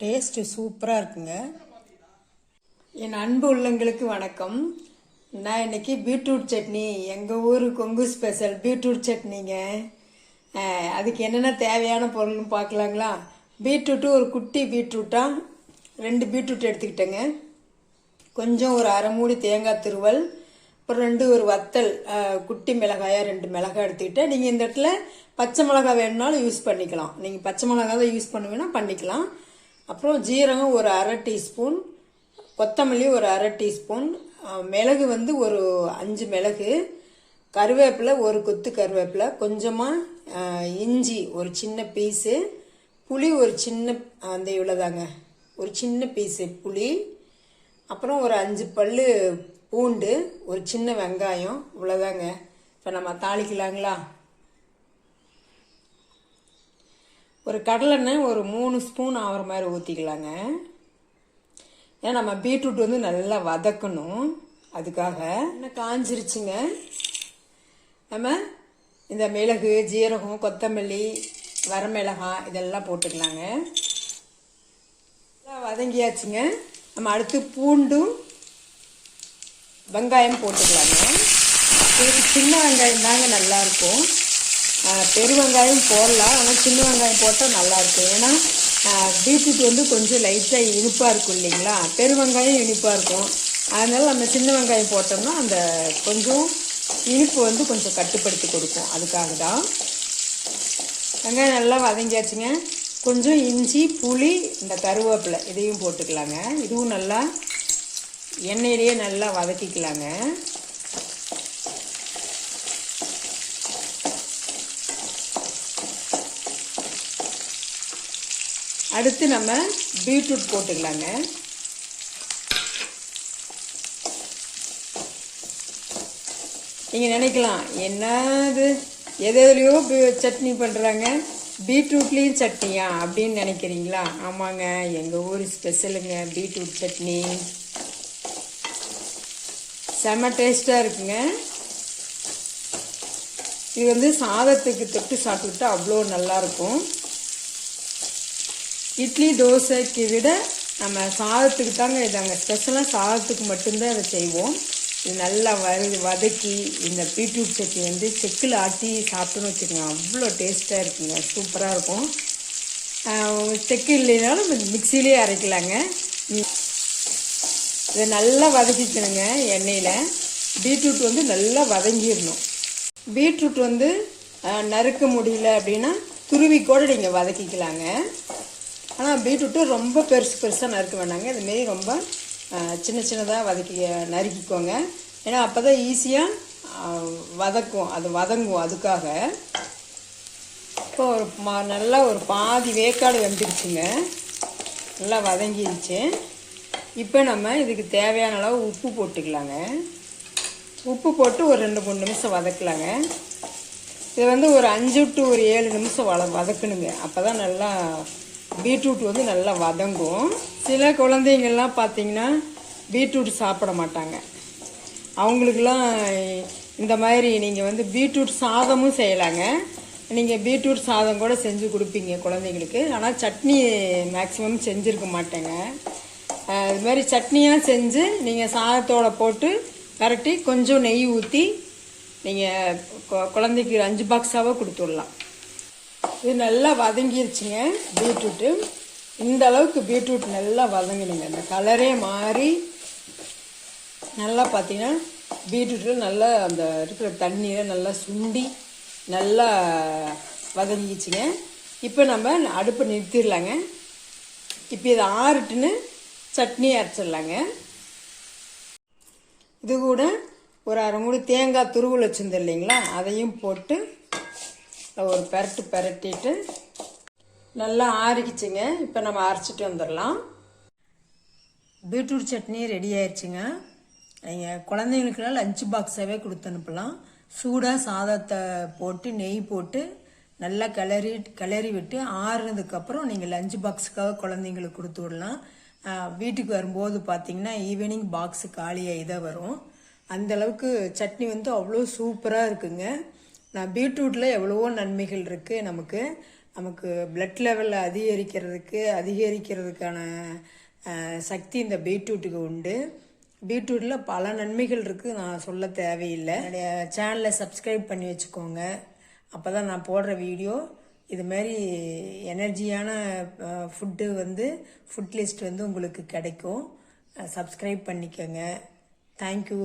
Taste சூப்பராக இருக்குங்க. என் அன்பு உள்ளங்களுக்கு வணக்கம். நான் இன்னைக்கு பீட்ரூட் சட்னி. எங்கள் ஊர் கொங்கு ஸ்பெஷல் பீட்ரூட் சட்னிங்க. அதுக்கு என்னென்ன தேவையான பொருள்னு பார்க்கலாங்களா? பீட்ரூட்டு ஒரு குட்டி பீட்ரூட்டாக ரெண்டு பீட்ரூட் எடுத்துக்கிட்டேங்க. கொஞ்சம் ஒரு அரை மூடி தேங்காய் துருவல் அப்புறம் ரெண்டு ஒரு வத்தல் குட்டி மிளகாயா ரெண்டு மிளகாய் எடுத்துக்கிட்டேன் நீங்கள் இந்த இடத்துல பச்சை மிளகாய் வேணுனாலும் யூஸ் பண்ணிக்கலாம். நீங்கள் பச்சை மிளகாய் தான் யூஸ் பண்ணுவீங்கன்னா பண்ணிக்கலாம். அப்புறம் ஜீரகம் ஒரு அரை டீஸ்பூன் கொத்தமல்லி ஒரு அரை டீஸ்பூன் மிளகு வந்து ஒரு அஞ்சு மிளகு கருவேப்பிலை ஒரு கொத்து கருவேப்பிலை கொஞ்சமாக இஞ்சி ஒரு சின்ன பீஸு புளி ஒரு சின்ன அந்த இவ்வளோதாங்க ஒரு சின்ன பீஸு புளி அப்புறம் ஒரு அஞ்சு பல்லு பூண்டு ஒரு சின்ன வெங்காயம் இவ்வளோதாங்க இப்போ நம்ம தாளிக்கலாங்களா? ஒரு கடலெண்ணெய் ஒரு மூணு ஸ்பூன் ஆகிற மாதிரி ஊற்றிக்கலாங்க ஏன்னா நம்ம பீட்ரூட் வந்து நல்லா வதக்கணும். அதுக்காக என்ன காஞ்சிருச்சுங்க. நம்ம இந்த மிளகு ஜீரகம் கொத்தமல்லி வரமிளகாய் இதெல்லாம் போட்டுக்கலாங்க. நல்லா வதங்கியாச்சுங்க. நம்ம அடுத்து பூண்டும் வெங்காயம் போட்டுக்கலாங்க. சின்ன வெங்காயம் தாங்க நல்லாயிருக்கும். பெரு வெங்காயம் போடலாம். ஆனால் சின்ன வெங்காயம் போட்டால் நல்லாயிருக்கும் ஏன்னா பீட்ரூட் வந்து கொஞ்சம் லைட்டாக இனிப்பாக இருக்கும் இல்லைங்களா? பெரு வெங்காயம் இனிப்பாக இருக்கும். அதனால் நம்ம சின்ன வெங்காயம் போட்டோம்னா அந்த கொஞ்சம் இனிப்பு வந்து கொஞ்சம் கட்டுப்படுத்தி கொடுக்கும். அதுக்காக தான். வெங்காயம் நல்லா வதங்கியாச்சுங்க. கொஞ்சம் இஞ்சி புளி இந்த கருவேப்பிலை இதையும் போட்டுக்கலாங்க. இதுவும் நல்லா எண்ணெயிலேயே நல்லா வதக்கிக்கலாங்க. அடுத்து நம்ம பீட்ரூட் போட்டுக்கலாங்க. நீங்கள் நினைக்கலாம் என்னது எது எதுலையோ சட்னி பண்ணுறாங்க பீட்ரூட்லேயும் சட்னியா அப்படின்னு நினைக்கிறீங்களா? ஆமாங்க எங்கள் ஊர் ஸ்பெஷலுங்க பீட்ரூட் சட்னி. செம டேஸ்ட்டாக இருக்குங்க. இது வந்து சாதத்துக்கு தொட்டு சாப்பிட்டுட்டா அவ்வளோ நல்லாயிருக்கும் இட்லி தோசைக்கு விட நம்ம சாதத்துக்கு தாங்க இதாங்க ஸ்பெஷலாக சாதத்துக்கு மட்டும்தான் இதை செய்வோம். இது நல்லா வறு வதக்கி இந்த பீட்ரூட் சட்னி வந்து செக்கில் ஆட்டி சாப்பிட்டோன்னு வச்சுக்கோங்க. அவ்வளோ டேஸ்ட்டாக இருக்குங்க. சூப்பராக இருக்கும். செக்கு இல்லைனாலும் மிக்சிலேயே அரைக்கலாங்க. இதை நல்லா வதக்கிக்கணுங்க எண்ணெயில். பீட்ரூட் வந்து நல்லா வதங்கிடணும். பீட்ரூட் வந்து நறுக்க முடியல அப்படின்னா துருவி கூட நீங்கள் வதக்கிக்கலாங்க. ஆனால் பீட்ரூட்டு ரொம்ப பெருசு பெருசாக நறுக்க வேண்டாங்க இதுமாரி ரொம்ப சின்ன சின்னதாக வதக்கி நறுக்கிக்கோங்க. ஏன்னா அப்போ தான் ஈஸியாக வதக்கும். அது வதங்கும் அதுக்காக. இப்போ ஒரு மா நல்லா ஒரு பாதி வேக்காடு வந்துடுச்சுங்க நல்லா வதங்கிடுச்சு இப்போ நம்ம இதுக்கு தேவையான அளவு உப்பு போட்டுக்கலாங்க. உப்பு போட்டு ஒரு ரெண்டு மூணு நிமிஷம் வதக்கலாங்க. இது வந்து ஒரு அஞ்சு டு ஒரு ஏழு நிமிஷம் வள வதக்கணுங்க. அப்போ தான் நல்லா பீட்ரூட் வந்து நல்லா வதங்கும். சில குழந்தைங்கள்லாம் பார்த்தீங்கன்னா பீட்ரூட் சாப்பிட மாட்டாங்க. அவங்களுக்கெல்லாம் இந்த மாதிரி நீங்கள் வந்து பீட்ரூட் சாதமும் செய்யலாங்க. நீங்கள் பீட்ரூட் சாதம் கூட செஞ்சு கொடுப்பீங்க குழந்தைங்களுக்கு. ஆனால் சட்னி மேக்ஸிமம் செஞ்சுருக்க மாட்டேங்க. அது மாதிரி சட்னியாக செஞ்சு நீங்கள் சாதத்தோடு போட்டு விரட்டி கொஞ்சம் நெய் ஊற்றி நீங்கள் குழந்தைக்கு அஞ்சு பாக்ஸாகவே கொடுத்துடலாம். இது நல்லா வதங்கிருச்சுங்க பீட்ரூட்டு இந்த அளவுக்கு பீட்ரூட் நல்லா வதங்கணுங்க. இந்த கலரே மாறி நல்லா பார்த்தீங்கன்னா பீட்ரூட்டில் நல்லா அந்த இருக்கிற தண்ணியை நல்லா சுண்டி நல்லா வதங்கிச்சுங்க இப்போ நம்ம அடுப்பை நிறுத்திடலாங்க. இப்போ இதை ஆறுட்டுன்னு சட்னி அரைச்சிடலாங்க. இது கூட ஒரு அரை மூணு தேங்காய் துருவல் வச்சுருந்தோம் இல்லைங்களா? அதையும் போட்டு ஒரு பெரட்டு பெரட்டிட்டு நல்லா ஆறிக்கிச்சுங்க. இப்போ நம்ம அரைச்சிட்டு வந்துடலாம். பீட்ரூட் சட்னி ரெடி ஆயிடுச்சுங்க. நீங்கள் குழந்தைங்களுக்குலாம் லஞ்ச் பாக்ஸாகவே கொடுத்து அனுப்பலாம். சூடாக சாதத்தை போட்டு நெய் போட்டு நல்லா கிளறி கிளறி விட்டு ஆறுனதுக்கப்புறம் நீங்கள் லஞ்ச் பாக்ஸுக்காக குழந்தைங்களுக்கு கொடுத்து விடலாம். வீட்டுக்கு வரும்போது பார்த்தீங்கன்னா ஈவினிங் பாக்ஸு காலியாக தான் வரும். அந்தளவுக்கு சட்னி வந்து அவ்வளோ சூப்பராக இருக்குங்க. நான் பீட்ரூட்டில் எவ்வளவோ நன்மைகள் இருக்குது நமக்கு நமக்கு பிளட் லெவலில் அதிகரிக்கிறதுக்கு அதிகரிக்கிறதுக்கான சக்தி இந்த பீட்ரூட்டுக்கு உண்டு. பீட்ரூட்டில் பல நன்மைகள் இருக்குது நான் சொல்ல தேவையில்லை. என்னுடைய சேனலை சப்ஸ்கிரைப் பண்ணி வச்சுக்கோங்க. அப்போ தான் நான் போடுற வீடியோ. இது மாதிரி எனர்ஜியான ஃபுட்டு வந்து ஃபுட் லிஸ்ட் வந்து உங்களுக்கு கிடைக்கும். சப்ஸ்கிரைப் பண்ணிக்கோங்க. தேங்க்யூ